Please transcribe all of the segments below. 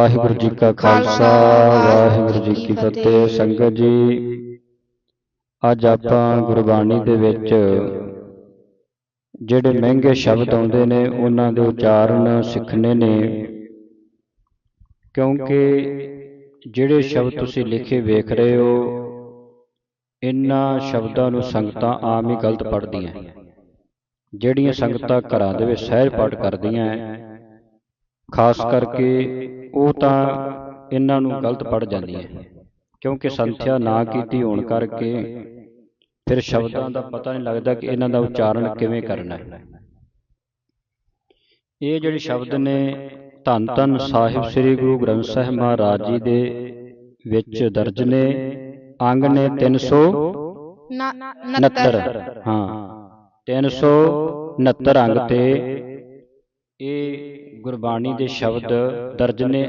ਵਾਹਿਗੁਰੂ ਜੀ ਕਾ ਖਾਲਸਾ, ਵਾਹਿਗੁਰੂ ਜੀ ਕੀ ਫਤਿਹ। ਸੰਗਤ ਜੀ, ਅੱਜ ਆਪਾਂ ਗੁਰਬਾਣੀ ਦੇ ਵਿੱਚ ਜਿਹੜੇ ਮਹਿੰਗੇ ਸ਼ਬਦ ਆਉਂਦੇ ਨੇ, ਉਹਨਾਂ ਦੇ ਉਚਾਰਨ ਸਿੱਖਣੇ ਨੇ। ਕਿਉਂਕਿ ਜਿਹੜੇ ਸ਼ਬਦ ਤੁਸੀਂ ਲਿਖੇ ਵੇਖ ਰਹੇ ਹੋ, ਇਹਨਾਂ ਸ਼ਬਦਾਂ ਨੂੰ ਸੰਗਤਾਂ ਆਮ ਹੀ ਗਲਤ ਪੜ੍ਹਦੀਆਂ। ਜਿਹੜੀਆਂ ਸੰਗਤਾਂ ਘਰਾਂ ਦੇ ਵਿੱਚ ਸਹਿਜ ਪਾਠ ਕਰਦੀਆਂ ਖਾਸ ਕਰਕੇ ਉਹ ਤਾਂ ਇਹਨਾਂ ਨੂੰ ਗਲਤ ਪੜ ਜਾਂਦੀਆਂ ਕਿਉਂਕਿ ਸੰਥਿਆ ਨਾ ਕੀਤੀ ਹੋਣ ਕਰਕੇ ਫਿਰ ਸ਼ਬਦਾਂ ਦਾ ਪਤਾ ਨਹੀਂ ਲੱਗਦਾ ਕਿ ਇਹਨਾਂ ਦਾ ਉਚਾਰਨ ਕਿਵੇਂ ਕਰਨਾ ਹੈ। ਇਹ ਜਿਹੜੇ ਸ਼ਬਦ ਨੇ ਧੰਨ ਧੰਨ ਸਾਹਿਬ ਸ੍ਰੀ ਗੁਰੂ ਗ੍ਰੰਥ ਸਾਹਿਬ ਮਹਾਰਾਜ ਜੀ ਦੇ ਵਿੱਚ ਦਰਜ ਨੇ। ਅੰਗ ਨੇ 369 ਹਾਂ। 369 ਅੰਗ ਤੇ ਇਹ ਗੁਰਬਾਣੀ ਦੇ ਸ਼ਬਦ ਦਰਜ ਨੇ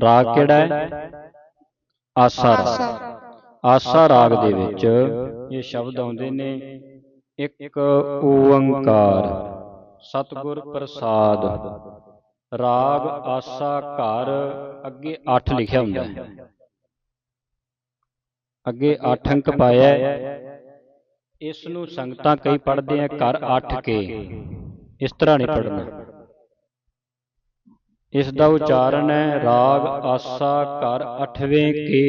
ਰਾਗ ਕਿਹੜਾ ਹੈ? ਆਸਾ ਰਾਗ। ਆਸਾ ਰਾਗ। ਦੇ ਵਿੱਚ ਇਹ ਸ਼ਬਦ ਆਉਂਦੇ ਨੇ ਇੱਕ ਓੰਕਾਰ। ਸਤਿਗੁਰ ਪ੍ਰਸਾਦ। ਰਾਗ ਆਸਾ ਘਰ ਅੱਗੇ 8 ਲਿਖਿਆ ਹੁੰਦਾ ਹੈ। ਅੱਗੇ 8 ਅੰਕ ਪਾਇਆ। ਇਸ ਨੂੰ ਸੰਗਤਾਂ ਕਈ ਪੜ੍ਹਦੇ ਆ ਘਰ 8 ਕੇ। ਇਸ ਤਰ੍ਹਾਂ ਨਹੀਂ ਪੜ੍ਹਨਾ। ਇਸ ਦਾ ਉਚਾਰਨ ਹੈ ਰਾਗ ਆਸਾ ਘਰ 8ਵੇਂ ਕੇ।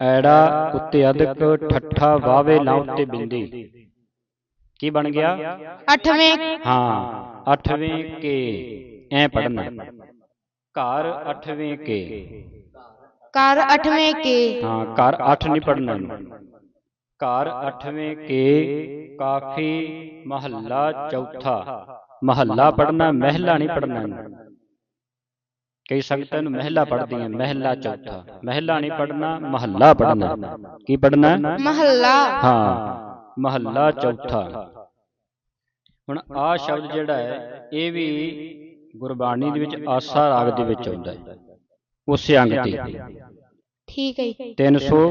ਐੜਾ ਉੱਤੇ ਅਧਿਕ ਠੱਠਾ ਵਾਵੇ ਲਾਂ ਉੱਤੇ ਬਿੰਦੀ। ਕੀ ਬਣ ਗਿਆ? ਅੱਠਵੇਂ। ਹਾਂ 8ਵੇਂ ਕੇ। ਐ ਪੜ੍ਹਨਾ। ਘਰ 8ਵੇਂ ਕੇ। ਕਰ ਅੱਠਵੇਂ ਕੇ। ਹਾਂ ਘਰ 8 ਨਹੀਂ ਇਹਨੂੰ। ਘਰ 8ਵੇਂ ਕੇ ਕਾਫੀ ਮਹੱਲਾ ਚੌਥਾ। ਮਹੱਲਾ ਪੜ੍ਹਨਾ ਮਹਿਲਾ ਨਹੀਂ ਪੜ੍ਹਨਾ ਇਹਨੂੰ ਕਈ ਸੰਗਤਾਂ ਨੂੰ ਮਹਿਲਾ ਪੜ੍ਹਦੀਆਂ ਮਹਿਲਾ ਚੌਥਾ। ਮਹਿਲਾ ਨਹੀਂ ਪੜ੍ਹਨਾ ਮਹੱਲਾ ਪੜ੍ਹਨਾ। ਕੀ ਪੜ੍ਹਨਾ? ਮਹੱਲਾ। ਹਾਂ ਮਹੱਲਾ ਚੌਥਾ। ਹੁਣ ਆ ਸ਼ਬਦ ਜਿਹੜਾ ਹੈ ਇਹ ਵੀ ਗੁਰਬਾਣੀ ਦੇ ਵਿੱਚ ਆਸਾ ਰਾਗ ਦੇ ਵਿੱਚ ਆਉਂਦਾ ਹੈ। ਉਸੇ ਅੰਗ ਤੇ। ਠੀਕ ਹੈ ਜੀ। 369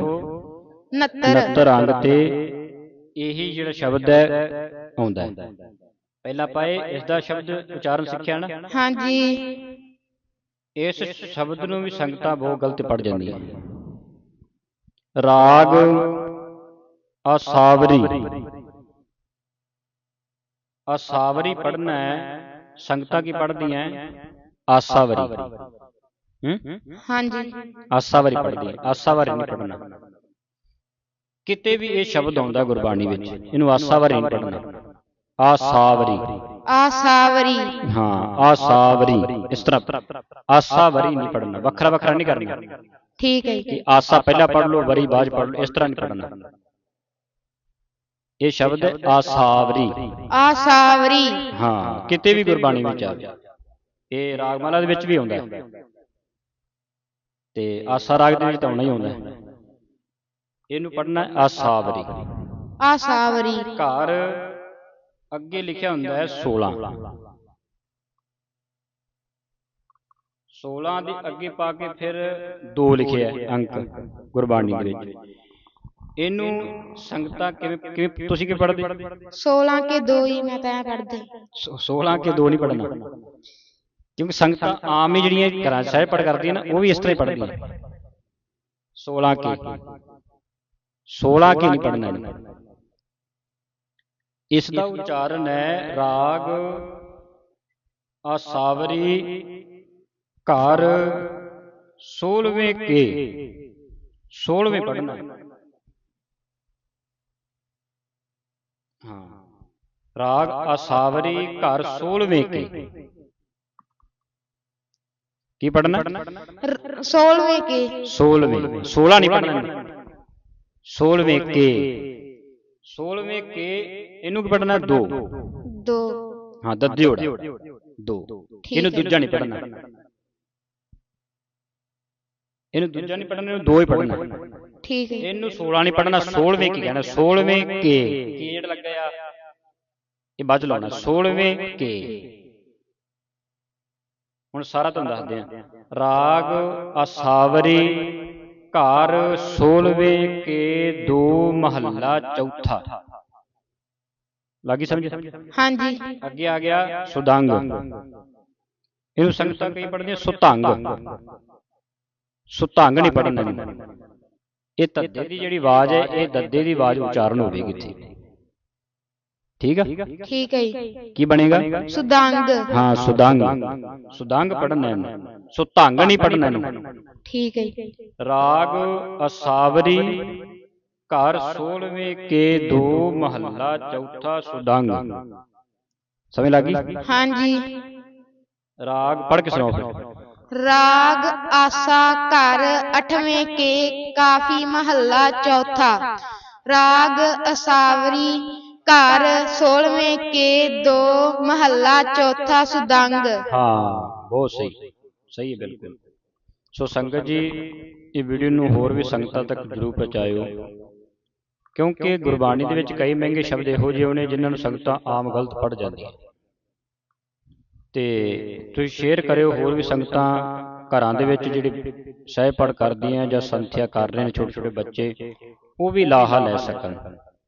69 ਅੰਗ ਤੇ ਇਹੀ ਜਿਹੜਾ ਸ਼ਬਦ ਹੈ। ਆਉਂਦਾ ਹੈ। ਪਹਿਲਾਂ ਪਾਏ ਇਸ ਦਾ ਸ਼ਬਦ ਉਚਾਰਨ ਸਿੱਖਿਆ ਨਾ? ਹਾਂਜੀ। ਇਸ ਸ਼ਬਦ ਨੂੰ ਵੀ ਸੰਗਤਾਂ ਬਹੁਤ ਗਲਤ ਪੜ ਜਾਂਦੀਆਂ। ਰਾਗ ਅਸਾਵਰੀ। ਅਸਾਵਰੀ ਪੜਨਾ ਹੈ ਸੰਗਤਾਂ ਕੀ ਪੜਦੀਆਂ ਆਸਾਵਰੀ ਹੂੰ? ਹਾਂਜੀ। ਆਸਾਵਰੀ ਪੜਦੀ ਆਸਾਵਰੀ ਨਹੀਂ ਪੜਨਾ ਕਿਤੇ ਵੀ ਇਹ ਸ਼ਬਦ ਆਉਂਦਾ ਗੁਰਬਾਣੀ ਵਿੱਚ ਇਹਨੂੰ ਆਸਾਵਰੀ ਨਹੀਂ ਪੜਨਾ ਆਸਾਵਰੀ। ਆਸਾਵਰੀ। ਹਾਂ ਆਸਾਵਰੀ। ਇਸ ਤਰ੍ਹਾਂ ਆਸਾਵਰੀ ਨਹੀਂ ਪੜਨਾ ਵੱਖਰਾ ਵੱਖਰਾ ਨਹੀਂ ਕਰਨਾ। ਠੀਕ ਹੈ ਜੀ। ਆਸਾ ਪਹਿਲਾਂ ਪੜ ਲਓ ਵਰੀ ਬਾਅਦ ਪੜ ਲਓ ਇਸ ਤਰ੍ਹਾਂ ਨਹੀਂ ਪੜਨਾ ਇਹ ਸ਼ਬਦ ਹੈ ਆਸਾਵਰੀ। ਆਸਾਵਰੀ। ਹਾਂ ਕਿਤੇ ਵੀ ਗੁਰਬਾਣੀ ਵਿੱਚ ਆ ਗਿਆ। ਇਹ ਰਾਗਮਾਲਾ ਦੇ ਵਿੱਚ ਵੀ ਆਉਂਦਾ ਹੈ। ਤੇ ਆਸਾ ਰਾਗ ਦੇ ਵਿੱਚ ਤਾਂ ਆਉਣਾ ਹੀ ਆਉਂਦਾ ਹੈ। ਇਹਨੂੰ ਪੜਨਾ ਆਸਾਵਰੀ। ਆਸਾਵਰੀ। ਘਰ ਅੱਗੇ ਲਿਖਿਆ ਹੁੰਦਾ ਹੈ 16 16 ਦੇ ਅੱਗੇ ਪਾ ਕੇ ਫਿਰ 2 ਲਿਖਿਆ ਹੈ ਅੰਕ ਗੁਰਬਾਣੀ ਦੇ ਵਿੱਚ। ਇਹਨੂੰ ਸੰਗਤਾਂ ਕਿਵੇਂ ਕਿਵੇਂ ਤੁਸੀਂ ਕੀ ਪੜ੍ਹਦੇ? 16 ਕੇ ਦੋ ਹੀ ਮੈਂ ਤਾਂ ਪੜ੍ਹਦੀ। 16 ਕੇ 2 ਨਹੀਂ ਪੜਨਾ ਕਿਉਂਕਿ ਸੰਗਤਾਂ ਆਮ ਹੀ ਜਿਹੜੀਆਂ ਘਰਾਂ 'ਚ ਸਹਿਜ ਪੜ ਕਰਦੀਆਂ ਨਾ ਉਹ ਵੀ ਇਸ ਤਰ੍ਹਾਂ ਹੀ ਪੜ੍ਹਦੀਆਂ 16 ਕੇ। 16 ਕੇ। ਨਹੀਂ ਪੜਨਾ ਇਸ ਦਾ ਉਚਾਰਨ ਹੈ ਰਾਗ ਆਸਾਵਰੀ ਘਰ 16ਵੇਂ ਕੇ। 16ਵੇਂ ਪੜਨਾ ਹਾਂ। ਰਾਗ ਆਸਾਵਰੀ ਘਰ 16ਵੇਂ ਕੇ। ਕੀ। ਪੜਨਾ 16ਵੇਂ ਕੇ 16ਵੇਂ 16 ਨਹੀਂ ਪੜਨਾ 16ਵੇਂ ਕੇ। 16ਵੇਂ ਕੇ ਇਹਨੂੰ ਕੀ ਪੜਨਾ 2 ਦੋ। ਹਾਂ ਦੱਦਿਓੜਾ 2 ਇਹਨੂੰ ਦੂਜਾ ਨਹੀਂ ਪੜਨਾ ਇਹਨੂੰ ਦੂਜਾ ਨਹੀਂ ਪੜਨਾ ਇਹਨੂੰ ਦੋ ਹੀ ਪੜਨਾ ਠੀਕ ਹੈ। ਇਹਨੂੰ 16 ਨਹੀਂ ਪੜਨਾ 16ਵੇਂ ਕੀ ਕਹਿਣਾ। 16ਵੇਂ ਕੇ। ਕੀ ਜਿਹੜਾ ਲੱਗਾ ਆ। ਇਹ ਬਾਅਦ ਚ ਲਾਉਣਾ। 16ਵੇਂ ਕੇ। ਹੁਣ ਸਾਰਾ ਤੁਹਾਨੂੰ ਦੱਸਦੇ ਆ ਰਾਗ ਅਸਾਵਰੀ ਘਰ 16ਵੇਂ ਕੇ ਦੋ ਮਹੱਲਾ ਚੌਥਾ। ਲੱਗੀ ਸਮਝ? ਹਾਂਜੀ। ਅੱਗੇ ਆ ਗਿਆ ਸੁਦੰਗ ਇਹਨੂੰ ਸੰਗਤਾਂ ਕਈ ਪੜ੍ਹਦੀਆਂ ਸੁਤੰਗ ਸੁਤੰਗ ਨਹੀਂ ਪੜ੍ਹਨਾ ਇਹ ਤੱਦੇ ਦੀ ਜਿਹੜੀ ਆਵਾਜ਼ ਹੈ ਇਹ ਦੱਦੇ ਦੀ ਆਵਾਜ਼ ਉਚਾਰਨ ਹੋਵੇਗੀ ਇੱਥੇ। ਠੀਕ ਆ ਠੀਕ ਹੈ ਜੀ ਕੀ ਬਣੇਗਾ ਸੁਦੰਗ ਹਾਂ ਸੁਦੰਗ ਸੁਦੰਗ ਪੜ੍ਹਨਾ ਇਹਨੂੰ ਸੁਤੰਗ ਨਹੀਂ ਪੜ੍ਹਨਾ ਇਹਨੂੰ ਠੀਕ ਹੈ ਜੀ ਰਾਗ ਅਸਾਵਰੀ ਘਰ 16ਵੇਂ ਕੇ ਦੋ ਮਹੱਲਾ ਚੌਥਾ ਸੁਦੰਗ ਸਮਝ ਲੱਗੀ ਹਾਂਜੀ ਰਾਗ ਪੜ੍ਹ ਕੇ ਸੁਣਾਓ ਫਿਰ ਰਾਗ ਆਸਾ ਘਰ ਅਠਵੇਂ ਕੇ ਕਾਫੀ ਮਹੱਲਾ ਚੌਥਾ ਰਾਗ ਅਸਾਵਰੀ ਘਰ 16ਵੇਂ ਕੇ ਦੋ ਮਹੱਲਾ ਚੌਥਾ ਸੁਦੰਗ। ਹਾਂ, ਬਹੁਤ ਸਹੀ। ਸਹੀ ਹੈ, ਬਿਲਕੁਲ। ਸੋ ਸੰਗਤ ਜੀ, ਇਹ ਵੀਡੀਓ ਨੂੰ ਹੋਰ ਵੀ ਸੰਗਤਾਂ ਤੱਕ ਜਰੂਰ ਪਹੁੰਚਾਇਓ। ਕਿਉਂਕਿ ਗੁਰਬਾਣੀ ਦੇ ਵਿੱਚ ਕਈ ਮਹਿੰਗੇ ਸ਼ਬਦ ਇਹੋ ਜਿਹੇ ਨੇ ਜਿਨ੍ਹਾਂ ਨੂੰ ਸੰਗਤਾਂ ਆਮ ਗਲਤ ਪੜ ਜਾਂਦੀਆਂ। ਤੇ ਤੁਸੀਂ ਸ਼ੇਅਰ ਕਰਿਓ ਹੋਰ ਵੀ ਸੰਗਤਾਂ ਘਰਾਂ ਦੇ ਵਿੱਚ ਜਿਹੜੇ ਸਹਿ ਪੜ ਕਰਦੀਆਂ ਜਾਂ ਸੰਥਿਆ ਕਰ ਰਹੇ ਨੇ ਛੋਟੇ ਛੋਟੇ ਬੱਚੇ, ਉਹ ਵੀ ਲਾਹਾ ਲੈ ਸਕਣ।